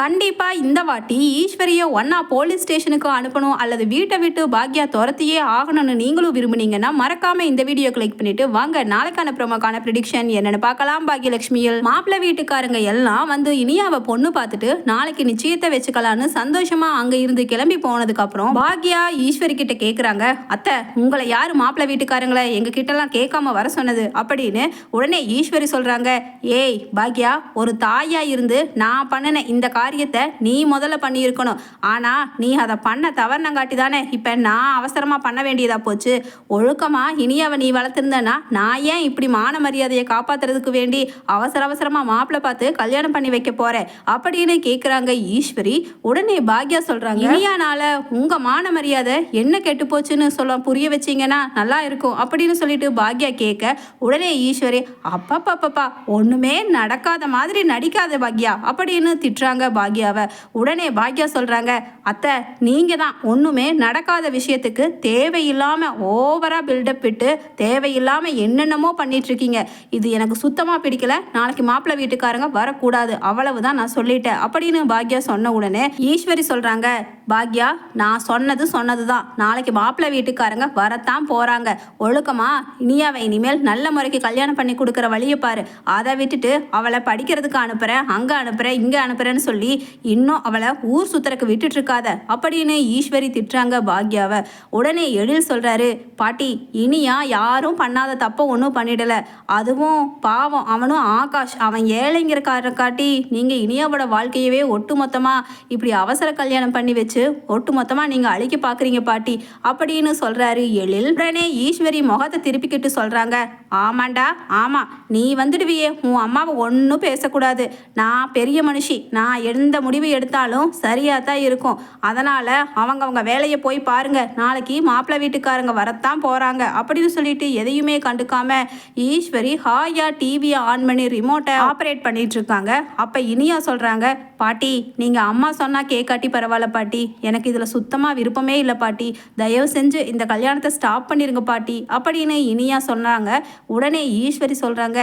கண்டிப்பாக இந்த வாட்டி ஈஸ்வரியை ஒன்னா போலீஸ் ஸ்டேஷனுக்கு அனுப்பணும் அல்லது வீட்டை விட்டு பாக்யா துரத்தியே ஆகணும்னு நீங்களும் விரும்புனீங்கன்னா மறக்காம இந்த வீடியோ கிளிக் பண்ணிட்டு வாங்க. நாளைக்கான ப்ரோமோக்கான ப்ரிடிக்ஷன் என்னென்னு பார்க்கலாம். பாக்யலட்சுமியில் மாப்பிள்ளை வீட்டுக்காரங்க எல்லாம் வந்து இனியாவை பொண்ணு பார்த்துட்டு நாளைக்கு நிச்சயத்தை வச்சுக்கலான்னு சந்தோஷமா அங்க இருந்து கிளம்பி போனதுக்கு அப்புறம் பாக்யா ஈஸ்வரி கிட்ட கேக்குறாங்க அத்தை உங்களை யாரு மாப்பிள்ளை வீட்டுக்காரங்களை எங்க கிட்ட எல்லாம் கேட்காம வர சொன்னது? அப்படின்னு உடனே ஈஸ்வரி சொல்றாங்க ஏய் பாக்யா ஒரு தாயா இருந்து நான் பண்ணின இந்த காரியத்தை நீ முதல்ல பண்ணியிருக்கணும். ஆனா நீ அதை பண்ண தவறுனங்காட்டி தானே இப்ப நான் அவசரமா பண்ண வேண்டியதா போச்சு. ஒழுக்கமா இனியாவை நீ வளர்த்துருந்தனா நான் ஏன் இப்படி மான மரியாதையை காப்பாத்துறதுக்கு வேண்டி அவசர அவசரமா மாப்பிள்ளை பார்த்து கல்யாணம் பண்ணி வைக்க போகிறேன் அப்படின்னு கேட்குறாங்க ஈஸ்வரி. உடனே பாக்யா சொல்றாங்க இனியானால உங்க மான மரியாதை என்ன கெட்டு போச்சுன்னு சொல்ல புரிய வச்சீங்கன்னா நல்லா இருக்கும் அப்படின்னு சொல்லிட்டு பாக்யா கேட்க உடனே ஈஸ்வரி அப்பப்பப்பப்பா ஒண்ணுமே நடக்காத மாதிரி நடிக்காத பாக்யா அப்படின்னு திட்டுறாங்க பாக்யாவை. உடனே பாக்யா சொல்றாங்க அத்தை நீங்கள் தான் ஒன்றுமே நடக்காத விஷயத்துக்கு தேவையில்லாமல் ஓவராக பில்டப் விட்டு தேவையில்லாமல் என்னென்னமோ பண்ணிகிட்ருக்கீங்க இது எனக்கு சுத்தமாக பிடிக்கல. நாளைக்கு மாப்பிள்ளை வீட்டுக்காரங்க வரக்கூடாது. அவ்வளவு தான் நான் சொல்லிட்டேன். அப்படின்னு பாக்யா சொன்ன உடனே ஈஸ்வரி சொல்கிறாங்க பாக்யா நான் சொன்னது சொன்னது தான் நாளைக்கு மாப்பிள்ளை வீட்டுக்காரங்க வரத்தான் போகிறாங்க ஒழுக்கமா இனியாவை இனிமேல் நல்ல முறைக்கு கல்யாணம் பண்ணி கொடுக்குற வழியை பாரு. அதை விட்டுட்டு அவளை படிக்கிறதுக்கு அனுப்புகிறேன் அங்கே அனுப்புகிறேன் இங்கே அனுப்புகிறேன்னு சொல்லி. இன்னும் அவளை ஊர் சுத்தரக்கு விட்டுட்டு இருக்காத அப்படின்னு ஈஸ்வரி திட்டுறாங்க பாக்யாவை. உடனே எழில் சொல்றாரு பாட்டி இனியா யாரும் பண்ணாத தப்பை ஒன்றும் பண்ணிடல. அதுவும் பாவம் அவனும் ஆகாஷ் அவன் ஏழைங்கிற காட்டி நீங்க இனியாவோட வாழ்க்கையவே ஒட்டுமொத்தமாக இப்படி அவசர கல்யாணம் பண்ணி வச்சு ஒட்டு மொத்தமா நீங்க அழிக்க பார்க்குறீங்க பாட்டி அப்படின்னு சொல்றாரு எழில். உடனே ஈஸ்வரி முகத்தை திருப்பிக்கிட்டு சொல்றாங்க ஆமாண்டா ஆமா நீ வந்துடுவியே. உன் அம்மாவை ஒன்றும் பேசக்கூடாது. நான் பெரிய மனுஷி. நான் எந்த முடிவு எடுத்தாலும் சரியாக தான் இருக்கும். அதனால் அவங்க அவங்க வேலையை போய் பாருங்கள் நாளைக்கு மாப்பிள்ளை வீட்டுக்காரங்க வரத்தான் போகிறாங்க அப்படின்னு சொல்லிட்டு எதையுமே கண்டுக்காம ஈஸ்வரி ஹாயா டிவியை ஆன் பண்ணி ரிமோட்டை ஆப்ரேட் பண்ணிட்டு இருக்காங்க. அப்ப இனியா சொல்கிறாங்க பாட்டி நீங்கள் அம்மா சொன்னால் கேட்காட்டி பரவாயில்ல பாட்டி. எனக்கு இதில் சுத்தமாக விருப்பமே இல்லை பாட்டி. தயவு செஞ்சு இந்த கல்யாணத்தை ஸ்டாப் பண்ணிருங்க பாட்டி. அப்படின்னு இனியா சொன்னாங்க. உடனே ஈஸ்வரி சொல்கிறாங்க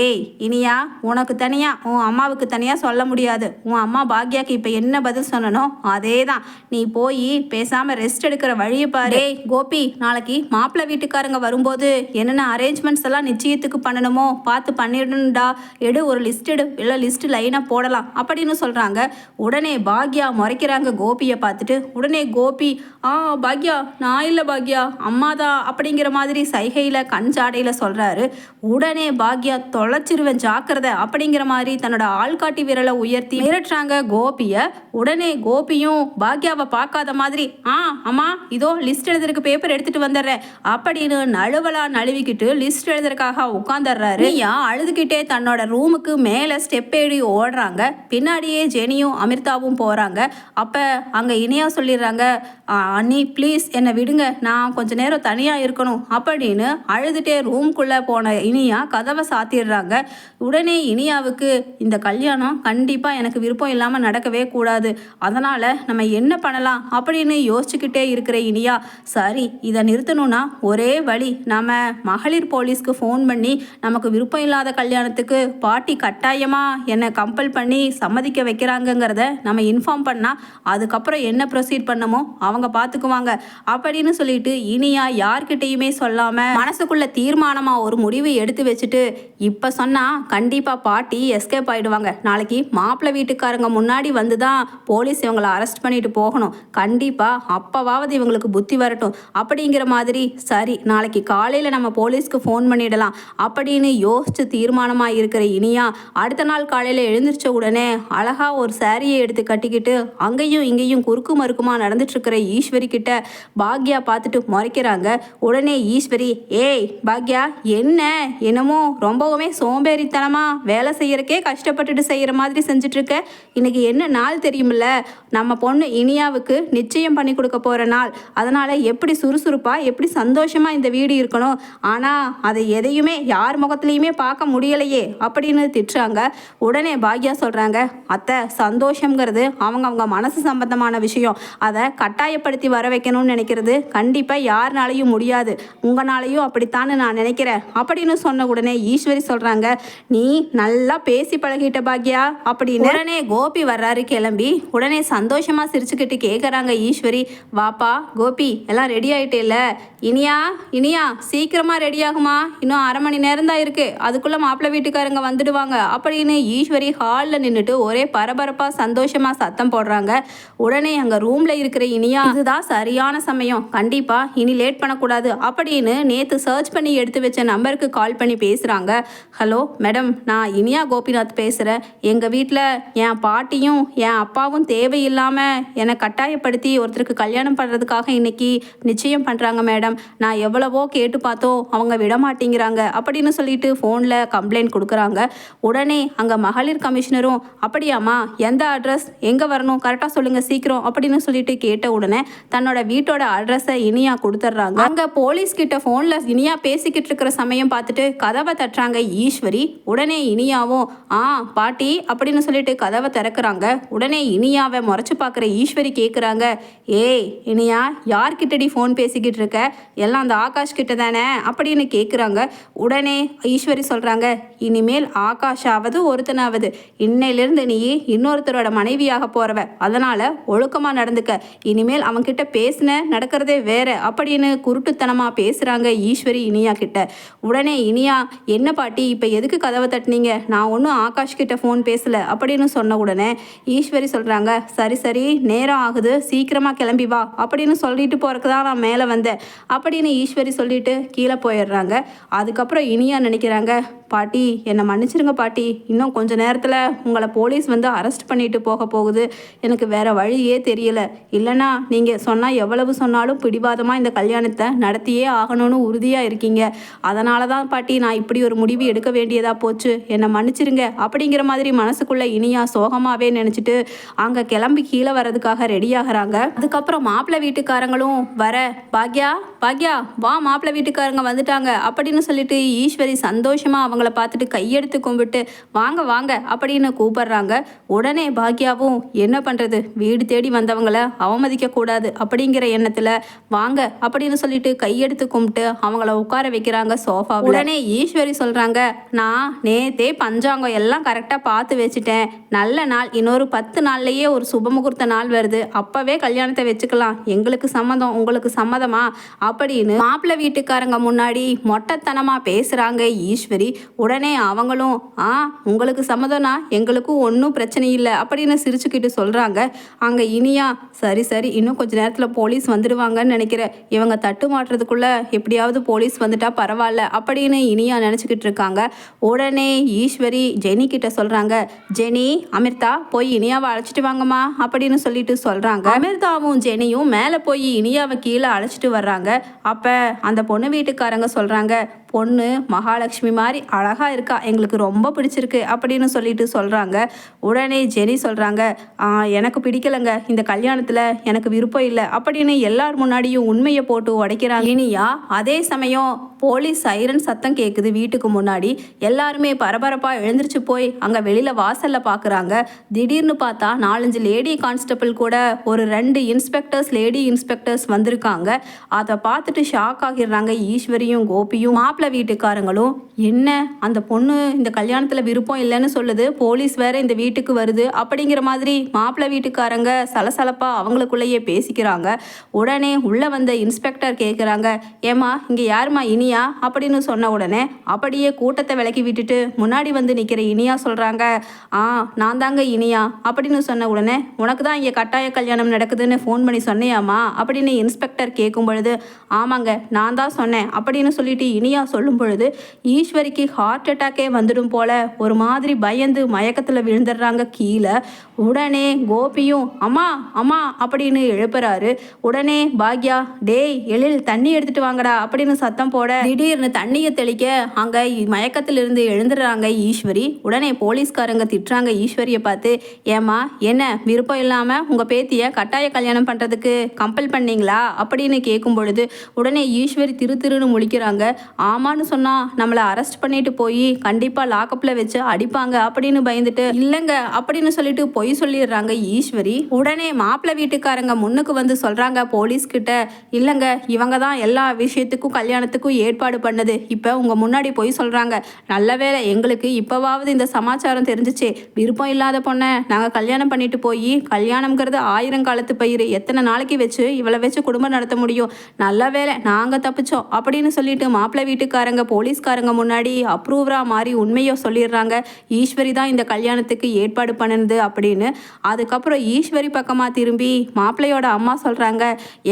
ஏய் இனியா உனக்கு தனியாக உன் அம்மாவுக்கு தனியாக சொல்ல முடியாது. உன் அம்மா பாக்யாக்கு இப்ப என்ன பதில் சொன்னனோ அதே தான் நீ போய் பேசாம ரெஸ்ட் எடுக்கிற வழியை பாரு. கோபி நாளைக்கு மாப்பிள்ளை வீட்டுக்காரங்க வரும்போது என்னென்ன அரேஞ்ச்மெண்ட்ஸ் எல்லாம் நிச்சயத்துக்கு பண்ணணுமோ பார்த்து பண்ணிடணும்டா. எடு ஒரு லிஸ்ட் எடு இல்லை லிஸ்ட் லைனாக போடலாம் அப்படின்னு சொல்கிறாங்க உடனே பாக்யா முறைக்கிறாங்க கோபியை பார்த்துட்டு. உடனே கோபி ஆ பாக்யா நான் இல்லை பாக்யா அம்மா தான் அப்படிங்கிற மாதிரி சைகையில் கண் ஜாடையில் சொல்கிறாரு உடனே பாக்யா தொலைச்சிருவேன் ஜாக்கிரதை அப்படிங்கிற மாதிரி தன்னோட ஆள்காட்டி விரலை உயர்த்தி மிரட்டுறாங்க கோபியை. உடனே கோபியும் பாக்யாவை பார்க்காத மாதிரி ஆ அம்மா இதோ லிஸ்ட் எழுதுறதுக்கு பேப்பர் எடுத்துட்டு வந்துடுறேன். அப்படின்னு நழுவலா நழுவிக்கிட்டு லிஸ்ட் எழுதுறதுக்காக உட்காந்துடுறாரு ஐயா அழுதுகிட்டே தன்னோட ரூமுக்கு மேலே ஸ்டெப் ஏறி ஓடுறாங்க. பின்னாடியே ஜெனியும் அமிர்தாவும் போகிறாங்க அப்போ அங்கே இனியா சொல்லிடுறாங்க அண்ணி ப்ளீஸ் என்னை விடுங்க. நான் கொஞ்ச நேரம் தனியாக இருக்கணும். அப்படின்னு அழுதுகிட்டே ரூம்குள்ளே போன இனியா கதவை சாத்திடுறாங்க. உடனே இனியாவுக்கு இந்த கல்யாணம் கண்டிப்பாக எனக்கு விருப்பம் இல்லாமல் நடக்கவே கூடாது. அதனால் நம்ம என்ன பண்ணலாம் அப்படின்னு யோசிச்சுக்கிட்டே இருக்கிற இனியா சரி இதை நிறுத்தணும்னா ஒரே வழி நம்ம மகளிர் போலீஸ்க்கு ஃபோன் பண்ணி நமக்கு விருப்பம் இல்லாத கல்யாணத்துக்கு பாட்டி கட்டாயமாக என்னை கம்பல் பண்ணி சம்மதிக்க வைக்கிறாங்கங்கிறத நம்ம இன்ஃபார்ம் பண்ணால் அதுக்கப்புறம் என்ன ப்ரொசீட் பண்ணமோ அவங்க பார்த்துக்குவாங்க அப்படின்னு சொல்லிட்டு இனியா யார்கிட்டயுமே சொல்லாமல் மனசுக்குள்ள தீர்மானமாக ஒரு முடிவு எடுத்து வச்சுட்டு இப்போ சொன்னால் கண்டிப்பாக பாட்டி எஸ்கேப் ஆகிடுவாங்க நாளைக்கு மாப்பிள்ளை வீட்டுக்காரங்க முன்னாடி வந்து தான் போலீஸ் இவங்களை அரெஸ்ட் பண்ணிட்டு போகணும். கண்டிப்பாக அப்போவாவது இவங்களுக்கு புத்தி வரட்டும். அப்படிங்கிற மாதிரி சரி நாளைக்கு காலையில் நம்ம போலீஸ்க்கு ஃபோன் பண்ணிடலாம். அப்படின்னு யோசிச்சு தீர்மானமாக இருக்கிற இனியா அடுத்த நாள் காலையில் எழுந்திரிச்ச உடனே அழகாக ஒரு சாரியை எடுத்து கட்டிக்கிட்டு அங்கேயும் இங்கேயும் குறுக்கு மறுக்குமா நடந்துட்டுருக்கிற ஈஸ்வரி கிட்ட பாக்யா பார்த்துட்டு முறைக்கிறாங்க. உடனே ஈஸ்வரி ஏய் பாக்யா என்ன? என்னமோ ரொம்பவுமே சோம்பேறித்தனமாக வேலை செய்கிறக்கே கஷ்டப்பட்டுட்டு செய்கிற மாதிரி செஞ்சுட்டு இன்றைக்கி இன்னைக்கு என்ன நாள் தெரியுமில்ல? நம்ம பொண்ணு இனியாவுக்கு நிச்சயம் பண்ணி கொடுக்க போகிற நாள். அதனால் எப்படி சுறுசுறுப்பாக எப்படி சந்தோஷமாக இந்த வீடு இருக்கணும்? ஆனால் அதை எதையுமே யார் முகத்துலையுமே பார்க்க முடியலையே அப்படின்னு திட்டுறாங்க. உடனே பாக்யா சொல்கிறாங்க அத்தை சந்தோஷங்கிறது அவங்க அவங்க மனசு சம்பந்தமான விஷயம். அதை கட்டாயப்படுத்தி வர வைக்கணும்னு நினைக்கிறது கண்டிப்பாக யாருனாலையும் முடியாது. உங்களாலையும் அப்படித்தான்னு நான் நினைக்கிறேன் அப்படின்னு சொன்ன உடனே ஈஸ்வரி சொல்கிறாங்க நீ நல்லா பேசி பழகிட்ட பாக்யா? அப்படின்னு உடனே கோபி வர்றாரு கிளம்பி. உடனே சந்தோஷமா சிரிச்சுக்கிட்டு கேட்குறாங்க ஈஸ்வரி வாப்பா கோபி எல்லாம் ரெடி ஆயிட்டேல்ல? இனியா இனியா சீக்கிரமா ரெடி ஆகுமா? இன்னும் அரை மணி நேரம் தான் இருக்கு. அதுக்குள்ள மாப்பிள்ளை வீட்டுக்காரங்க வந்துடுவாங்க. அப்படின்னு ஈஸ்வரி ஹாலில் நின்றுட்டு ஒரே பரபரப்பா சந்தோஷமா சத்தம் போடுறாங்க. உடனே அங்க ரூம்ல இருக்கிற இனியா இதுதான் சரியான சமயம். கண்டிப்பா இனி லேட் பண்ணக்கூடாது. அப்படின்னு நேத்து சர்ச் பண்ணி எடுத்து வச்ச நம்பருக்கு கால் பண்ணி பேசுறாங்க. ஹலோ மேடம் நான் இனியா கோபிநாத் பேசுகிறேன் எங்கள் வீட்டில் என் பாட்டியும் என் அப்பாவும் தேவையில்லாமல் என்னை கட்டாயப்படுத்தி ஒருத்தருக்கு கல்யாணம் பண்ணுறதுக்காக இன்னைக்கு நிச்சயம் பண்ணுறாங்க மேடம். நான் எவ்வளவோ கேட்டு பார்த்தோம் அவங்க விட மாட்டேங்கிறாங்க அப்படின்னு சொல்லிட்டு ஃபோனில் கம்ப்ளைண்ட் கொடுக்குறாங்க. உடனே அங்கே மகளிர் கமிஷனரும் அப்படியாம்மா எந்த அட்ரஸ் எங்கே வரணும்? கரெக்டாக சொல்லுங்கள் சீக்கிரம் அப்படின்னு சொல்லிட்டு கேட்ட உடனே தன்னோட வீட்டோட அட்ரஸை இனியா கொடுத்துட்றாங்க. அங்கே போலீஸ் கிட்ட ஃபோனில் இனியா பேசிக்கிட்டு இருக்கிற சமயம் பார்த்துட்டு கதவை தட்டுறாங்க ஈஸ்வரி. உடனே இனியாவும் ஆ பாட்டி அப்படின்னு சொல்லிட்டு கதவை திறக்கிறாங்க. உடனே இனியாவை முறைச்சு பார்க்குற ஈஸ்வரி கேட்குறாங்க ஏய் இனியா யார்கிட்டடி ஃபோன் பேசிக்கிட்டு இருக்க? எல்லாம் அந்த ஆகாஷ் கிட்ட தானே? அப்படின்னு கேட்குறாங்க உடனே ஈஸ்வரி சொல்கிறாங்க இனிமேல் ஆகாஷாவது ஒருத்தனாவது. இன்னையிலிருந்து நீ இன்னொருத்தரோட மனைவியாக போகிறவ அதனால் ஒழுக்கமாக நடந்துக்க. இனிமேல் அவன்கிட்ட பேசின நடக்கிறதே வேற அப்படின்னு குருட்டுத்தனமாக பேசுகிறாங்க ஈஸ்வரி இனியா கிட்ட. உடனே இனியா என்ன பாட்டி இப்போ எதுக்கு கதவை தட்டுனீங்க? நான் ஒன்றும் ஆகாஷ் கிட்ட ஃபோன் பேசலை. அப்படின்னு சொன்ன உடனே ஈஸ்வரி சொல்கிறாங்க சரி சரி நேரம் ஆகுது சீக்கிரமாக கிளம்பி வா அப்படின்னு சொல்லிட்டு போகிறக்கு தான் நான் மேலே வந்தேன். அப்படின்னு ஈஸ்வரி சொல்லிட்டு கீழே போயிடுறாங்க. அதுக்கப்புறம் இனியா நினைக்கிறாங்க பாட்டி என்னை மன்னிச்சிருங்க பாட்டி. இன்னும் கொஞ்ச நேரத்தில் உங்களை போலீஸ் வந்து அரெஸ்ட் பண்ணிட்டு போக போகுது. எனக்கு வேற வழியே தெரியல. இல்லைனா நீங்கள் சொன்னால் எவ்வளவு சொன்னாலும் பிடிவாதமாக இந்த கல்யாணத்தை நடத்தியே ஆகணும்னு உறுதியாக இருக்கீங்க. அதனால தான் பாட்டி நான் இப்படி ஒரு முடிவு எடுக்க வேண்டியதாக போச்சு. என்னை மன்னிச்சிருங்க அப்படிங்கிற மாதிரி மனசுக்குள்ளே இனியா சோகமாகவே நினச்சிட்டு அங்கே கிளம்பி கீழே வர்றதுக்காக ரெடி அதுக்கப்புறம் மாப்பிள்ளை வீட்டுக்காரங்களும் வர பாக்யா பாக்யா வா மாப்பிள்ளை வீட்டுக்காரங்க வந்துட்டாங்க அப்படின்னு சொல்லிட்டு ஈஸ்வரி சந்தோஷமாக அவங்க அவங்கள பார்த்துட்டு கையெடுத்து கும்பிட்டு வாங்க வாங்க அப்படின்னு கூப்பிடுறாங்க. உடனே பாக்யாவும் என்ன பண்ணுறது வீடு தேடி வந்தவங்கள அவமதிக்கக்கூடாது அப்படிங்கிற எண்ணத்தில் வாங்க அப்படின்னு சொல்லிட்டு கையெடுத்து கும்பிட்டு அவங்கள உட்கார வைக்கிறாங்க சோஃபா உடனே ஈஸ்வரி சொல்கிறாங்க நான் நேத்தே பஞ்சாங்கம் எல்லாம் கரெக்டாக பார்த்து வச்சுட்டேன். நல்ல நாள் இன்னொரு பத்து நாள்லையே ஒரு சுபமுகூர்த்த நாள் வருது. அப்போவே கல்யாணத்தை வச்சுக்கலாம். எங்களுக்கு சம்மதம் உங்களுக்கு சம்மதமா? அப்படின்னு மாப்பிள்ளை வீட்டுக்காரங்க முன்னாடி மொட்டைத்தனமாக பேசுகிறாங்க ஈஸ்வரி. உடனே அவங்களும் ஆ உங்களுக்கு சம்மதம்னா எங்களுக்கும் ஒன்றும் பிரச்சனை இல்லை அப்படின்னு சிரிச்சுக்கிட்டு சொல்கிறாங்க அங்கே இனியா சரி சரி இன்னும் கொஞ்ச நேரத்தில் போலீஸ் வந்துடுவாங்கன்னு நினைக்கிறேன் இவங்க தட்டு மாட்டுறதுக்குள்ளே எப்படியாவது போலீஸ் வந்துட்டா பரவாயில்ல அப்படின்னு இனியா நினச்சிக்கிட்டு இருக்காங்க. உடனே ஈஸ்வரி ஜெனி கிட்ட சொல்கிறாங்க ஜெனி அமிர்தா போய் இனியாவை அழைச்சிட்டு வாங்கம்மா அப்படின்னு சொல்லிட்டு சொல்கிறாங்க அமிர்தாவும் ஜெனியும் மேலே போய் இனியாவை கீழே அழைச்சிட்டு வர்றாங்க. அப்போ அந்த பொண்ணு வீட்டுக்காரங்க சொல்கிறாங்க பொண்ணு மகாலட்சுமி மாதிரி அழகாக இருக்கா? எங்களுக்கு ரொம்ப பிடிச்சிருக்கு அப்படின்னு சொல்லிட்டு சொல்கிறாங்க உடனே ஜெனி சொல்கிறாங்க எனக்கு பிடிக்கலங்க. இந்த கல்யாணத்தில் எனக்கு விருப்பம் இல்லை. அப்படின்னு எல்லார் முன்னாடியும் உண்மையை போட்டு உடைக்கிறாங்க. இனியா அதே சமயம் போலீஸ் சைரன் சத்தம் கேட்குது வீட்டுக்கு முன்னாடி. எல்லாருமே பரபரப்பாக எழுந்திரிச்சு போய் அங்கே வெளியில் வாசலில் பார்க்குறாங்க திடீர்னு பார்த்தா நாலஞ்சு லேடி கான்ஸ்டபிள் கூட ஒரு ரெண்டு இன்ஸ்பெக்டர்ஸ் லேடி இன்ஸ்பெக்டர்ஸ் வந்திருக்காங்க. அதை பார்த்துட்டு ஷாக் ஆகிடுறாங்க. ஈஸ்வரியும் கோபியும். மாப்பிள்ளை வீட்டுக்காரங்களும் என்ன அந்த பொண்ணு இந்த கல்யாணத்தில் விருப்பம் இல்லைன்னு சொல்லுது? போலீஸ் வேற இந்த வீட்டுக்கு வருது. அப்படிங்கிற மாதிரி மாப்பிள்ளை வீட்டுக்காரங்க சலசலப்பாக அவங்களுக்குள்ளேயே பேசிக்கிறாங்க. உடனே உள்ளே வந்த இன்ஸ்பெக்டர் கேட்குறாங்க ஏமா இங்கே யாருமா இனியா? அப்படின்னு சொன்ன உடனே அப்படியே கூட்டத்தை விலக்கி விட்டுட்டு முன்னாடி வந்து நிற்கிற இனியா சொல்கிறாங்க ஆ நான் தாங்க இனியா. அப்படின்னு சொன்ன உடனே உனக்கு தான் இங்கே கட்டாய கல்யாணம் நடக்குதுன்னு ஃபோன் பண்ணி சொன்னியாமா அப்படின்னு இன்ஸ்பெக்டர் கேட்கும் பொழுது ஆமாங்க நான் தான் சொன்னேன். அப்படின்னு சொல்லிட்டு இனியா சொல்லும் பொழுது ஈஸ்வரிக்கு ஹார்ட் அட்டாக்கே வந்துடும் போல ஒரு மாதிரி பயந்து மயக்கத்தில் விழுந்துடுறாங்க கீழே. உடனே கோபியும் அம்மா அம்மா அப்படின்னு எழுப்புறாரு. உடனே பாக்யா டேய் எழில் தண்ணி எடுத்துட்டு வாங்கடா அப்படின்னு சத்தம் போட திடீர்னு தண்ணியை தெளிக்க அங்க மயக்கத்திலிருந்து எழுந்துடுறாங்க ஈஸ்வரி. உடனே போலீஸ்காரங்க திட்டுறாங்க ஈஸ்வரியை பார்த்து ஏமா என்ன விருப்பம் இல்லாம உங்க பேத்திய கட்டாய கல்யாணம் பண்றதுக்கு கம்பல் பண்ணீங்களா? அப்படின்னு கேட்கும் பொழுது உடனே ஈஸ்வரி திரு திருன்னு முழிக்கிறாங்க. ஆமான்னு சொன்னா நம்மளை அரெஸ்ட் பண்ணிட்டு போய் கண்டிப்பா லாக்கப்ல வச்சு அடிப்பாங்க அப்படின்னு பயந்துட்டு இல்லைங்க அப்படின்னு சொல்லிட்டு பொய் சொல்லிடுறாங்க ஈஸ்வரி. உடனே மாப்பிள்ளை வீட்டுக்காரங்க முன்னுக்கு வந்து சொல்றாங்க போலீஸ் கிட்ட இல்லைங்க இவங்க தான் எல்லா விஷயத்துக்கும் கல்யாணத்துக்கும் ஏற்பாடு பண்ணது. இப்போ உங்க முன்னாடி பொய் சொல்றாங்க. நல்ல வேளை எங்களுக்கு இப்போவாவது இந்த சமாச்சாரம் தெரிஞ்சிச்சு. விருப்பம் இல்லாத பொண்ணை நாங்கள் கல்யாணம் பண்ணிட்டு போய் கல்யாணம்ங்கிறது ஆயிரம் காலத்து பயிர் எத்தனை நாளைக்கு வச்சு இவளை வச்சு குடும்பம் நடத்த முடியும்? நல்ல வேளை நாங்கள் தப்பிச்சோம் அப்படின்னு சொல்லிட்டு மாப்பிள்ளை வீட்டுக்காரங்க போலீஸ்காரங்க முன்னாடி அப்ரூவராக மாறி உண்மையை சொல்லிடுறாங்க. ஈஸ்வரி தான் இந்த கல்யாணத்துக்கு ஏற்பாடு பண்ணுது அப்படின்னு. அதுக்கப்புறம் ஈஸ்வரி பக்கமாக திரும்பி மாப்பிள்ளையோட அம்மா சொல்கிறாங்க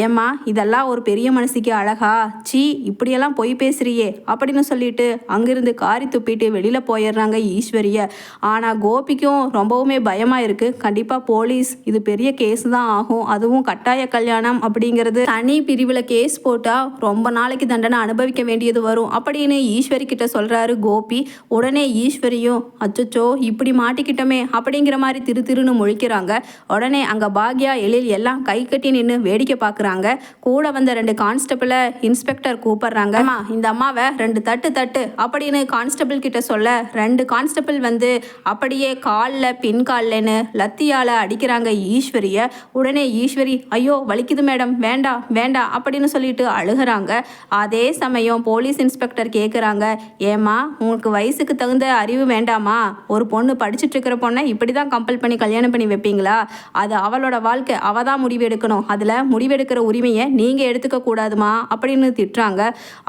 ஏம்மா இதெல்லாம் ஒரு பெரிய மனசுக்கு அழகா? சீ இப்படியெல்லாம் பொய் பேசுறியே அப்படின்னு சொல்லிட்டு அங்கிருந்து காரி துப்பிட்டு வெளியில் போயிடுறாங்க ஈஸ்வரிய. ஆனால் கோபிக்கும் ரொம்பவுமே பயமாக இருக்குது கண்டிப்பாக போலீஸ் இது பெரிய கேஸ் தான் ஆகும். அதுவும் கட்டாய கல்யாணம் அப்படிங்கிறது தனி பிரிவில் கேஸ் போட்டால் ரொம்ப நாளைக்கு தண்டனை அனுபவிக்க வேண்டியது வரும். அப்படின்னு ஈஸ்வரி கிட்ட சொல்கிறாரு கோபி. உடனே ஈஸ்வரியும் அச்சச்சோ இப்படி மாட்டிக்கிட்டோமே அப்படிங்கிற மாதிரி திரு திருன்னு முழிக்கிறாங்க. உடனே அங்கே பாக்யா எழில் எல்லாம் கை கட்டி நின்று வேடிக்கை பார்க்குறாங்க கூட வந்த ரெண்டு கான்ஸ்டபிளை இன்ஸ்பெக்டர் கூப்பிடுறாங்க. அம்மா இந்த அம்மாவை ரெண்டு தட்டு தட்டு அப்படின்னு கான்ஸ்டபிள் கிட்ட சொல்ல ரெண்டு கான்ஸ்டபிள் வந்து அப்படியே காலில் பின் கால்லன்னு லத்தியால் அடிக்கிறாங்க ஈஸ்வரிய. உடனே ஈஸ்வரி ஐயோ வலிக்குது மேடம் வேண்டாம் வேண்டாம் அப்படின்னு சொல்லிட்டு அழுகுறாங்க. அதே சமயம் போலீஸ் இன்ஸ்பெக்டர் இன்ஸ்பெக்டர் கேட்குறாங்க ஏம்மா உங்களுக்கு வயசுக்கு தகுந்த அறிவு வேண்டாமா? ஒரு பொண்ணு படிச்சுட்டு இருக்கிற பொண்ணை இப்படி தான் கம்பல் பண்ணி கல்யாணம் பண்ணி வைப்பீங்களா? அது அவளோட வாழ்க்கை அவ தான் முடிவு எடுக்கணும் அதில் முடிவெடுக்கிற உரிமையை நீங்கள் எடுத்துக்க கூடாதுமா? அப்படின்னு திட்டுறாங்க.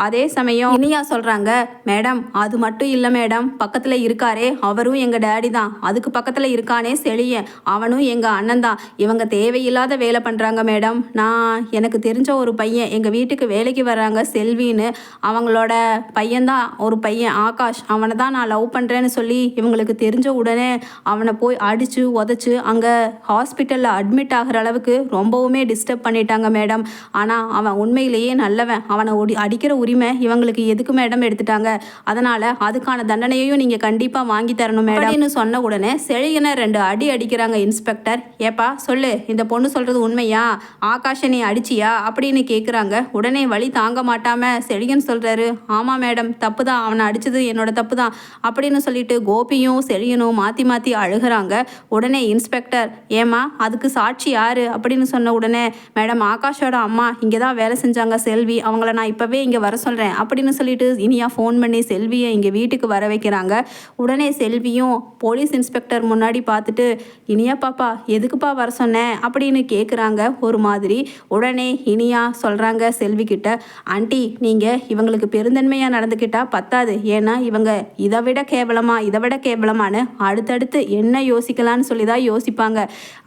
அதே சமயம் இனியா சொல்கிறாங்க மேடம் அது மட்டும் இல்லை மேடம். பக்கத்தில் இருக்காரே அவரும் எங்கள் டேடி தான். அதுக்கு பக்கத்தில் இருக்கானே செழியன். அவனும் எங்கள் அண்ணன் தான். இவங்க தேவையில்லாத வேலை பண்ணுறாங்க மேடம். நான் எனக்கு தெரிஞ்ச ஒரு பையன் எங்கள் வீட்டுக்கு வேலைக்கு வர்றாங்க செல்வின்னு. அவங்களோட பையன்தான் ஒரு பையன் ஆகாஷ் அவனை தான் நான் லவ் பண்ணுறேன்னு சொல்லி இவங்களுக்கு தெரிஞ்ச உடனே அவனை போய் அடித்து உதச்சி அங்கே ஹாஸ்பிட்டலில் அட்மிட் ஆகிற அளவுக்கு ரொம்பவுமே டிஸ்டர்ப் பண்ணிட்டாங்க மேடம் ஆனால் அவன் உண்மையிலேயே நல்லவன். அவனை ஒடி அடிக்கிற உரிமை இவங்களுக்கு எதுக்கு மேடம் எடுத்துட்டாங்க? அதனால் அதுக்கான தண்டனையையும் நீங்கள் கண்டிப்பாக வாங்கி தரணும் மேடம்னு சொன்ன உடனே செழியனை ரெண்டு அடி அடிக்கிறாங்க இன்ஸ்பெக்டர் ஏப்பா சொல்லு இந்த பொண்ணு சொல்கிறது உண்மையா? ஆகாஷனை அடிச்சியா? அப்படின்னு கேட்குறாங்க உடனே வழி தாங்க மாட்டாமல் செழியன் சொல்கிறாரு ஆமாம் மேடம் தப்பு தான் அவனை அடித்தது என்னோட தப்பு தான் அப்படின்னு சொல்லிட்டு கோபியும் செழியனும் மாற்றி மாற்றி அழுகிறாங்க. உடனே இன்ஸ்பெக்டர் ஏம்மா அதுக்கு சாட்சி யாரு? அப்படின்னு சொன்ன உடனே மேடம் ஆகாஷோட அம்மா. இங்கே தான் வேலை செஞ்சாங்க செல்வி. அவங்கள நான் இப்போவே இங்கே வர சொல்கிறேன் அப்படின்னு சொல்லிட்டு இனியா ஃபோன் பண்ணி செல்வியை இங்கே வீட்டுக்கு வர வைக்கிறாங்க. உடனே செல்வியும் போலீஸ் இன்ஸ்பெக்டர் முன்னாடி பார்த்துட்டு இனியா பாப்பா எதுக்குப்பா வர சொன்னேன் அப்படின்னு கேட்குறாங்க ஒரு மாதிரி. உடனே இனியா சொல்கிறாங்க செல்வி கிட்ட ஆண்டி நீங்கள் இவங்களுக்கு பெரு பெருந்தன்மையாக நடந்துக்கிட்டால் பத்தாது. ஏன்னா இவங்க இதை விட கேவலமா இதை விட கேவலமான்னு அடுத்தடுத்து என்ன யோசிக்கலான்னு சொல்லி தான் யோசிப்பாங்க.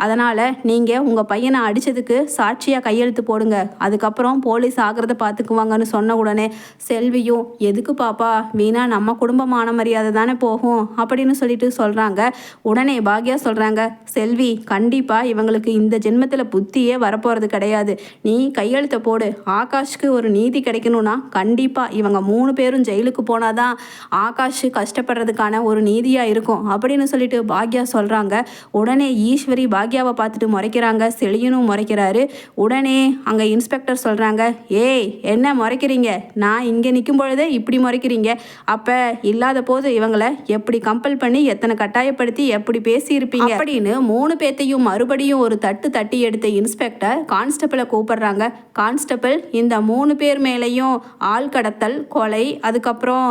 அதனால் நீங்கள் உங்கள் பையனை அடித்ததுக்கு சாட்சியாக கையெழுத்து போடுங்க. அதுக்கப்புறம் போலீஸ் ஆகிறத பார்த்துக்குவாங்கன்னு சொன்ன உடனே செல்வியும் எதுக்கு பாப்பா? வீணா நம்ம குடும்பமான மரியாதை தானே போகும்? அப்படின்னு சொல்லிட்டு சொல்கிறாங்க உடனே பாக்யா சொல்கிறாங்க செல்வி கண்டிப்பாக இவங்களுக்கு இந்த ஜென்மத்தில் புத்தியே வரப்போகிறது கிடையாது. நீ கையெழுத்த போடு. ஆகாஷ்க்கு ஒரு நீதி கிடைக்கணும்னா கண்டிப்பாக இவங்க மூணு பேரும் ஜெயிலுக்கு போனால் தான் ஆகாஷ் கஷ்டப்படுறதுக்கான ஒரு நீதியாக இருக்கும். அப்படின்னு சொல்லிட்டு பாக்யா சொல்கிறாங்க உடனே ஈஸ்வரி பாக்யாவை பார்த்துட்டு முறைக்கிறாங்க. செழியனும் முறைக்கிறாரு. உடனே அங்கே இன்ஸ்பெக்டர் சொல்கிறாங்க ஏய் என்ன முறைக்கிறீங்க? நான் இங்கே நிற்கும் பொழுதே இப்படி முறைக்கிறீங்க. அப்போ இல்லாத போது இவங்களை எப்படி கம்பல் பண்ணி எத்தனை கட்டாயப்படுத்தி எப்படி பேசியிருப்பீங்க? அப்படின்னு மூணு பேத்தையும் மறுபடியும் ஒரு தட்டு தட்டி எடுத்த இன்ஸ்பெக்டர் கான்ஸ்டபிளை கூப்பிடுறாங்க. கான்ஸ்டபிள் இந்த மூணு பேர் மேலேயும் ஆள் கடத்தல் கொலை அதுக்கப்புறம்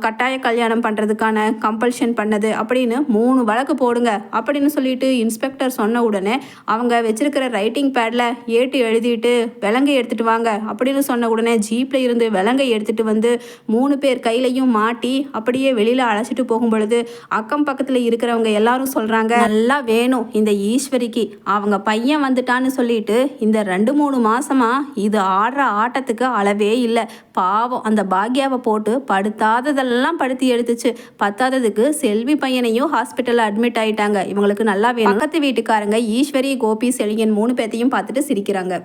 கட்டாய கல்யாணம் பண்ணுறதுக்கான கம்பல்ஷன் பண்ணது அப்படின்னு மூணு வழக்கு போடுங்க அப்படின்னு சொல்லிட்டு இன்ஸ்பெக்டர் சொன்ன உடனே அவங்க வச்சிருக்கிற ரைட்டிங் பேடில் ஏட்டு எழுதிட்டு விலங்கை எடுத்துகிட்டு வாங்க அப்படின்னு சொன்ன உடனே ஜீப்பில் இருந்து விலங்கை எடுத்துகிட்டு வந்து மூணு பேர் கையிலையும் மாட்டி அப்படியே வெளியில் அழைச்சிட்டு போகும் பொழுது அக்கம் பக்கத்தில் இருக்கிறவங்க எல்லாரும் சொல்கிறாங்க நல்லா வேணும் இந்த ஈஸ்வரிக்கு. அவங்க பையன் வந்துட்டான்னு சொல்லிட்டு இந்த ரெண்டு மூணு மாசமா இது ஆடுற ஆட்டத்துக்கு அளவே இல்லை. பாவம் அந்த பாக்யாவை போட்டு படுத்தாததெல்லாம் படுத்தி எடுத்துச்சு. பத்தாததுக்கு செல்வி பையனையும் ஹாஸ்பிட்டலில் அட்மிட் ஆயிட்டாங்க. இவங்களுக்கு நல்லா வேணும். பக்கத்து வீட்டுக்காரங்க ஈஸ்வரி கோபி செழியன் மூணு பேர்த்தையும் பார்த்துட்டு சிரிக்கிறாங்க.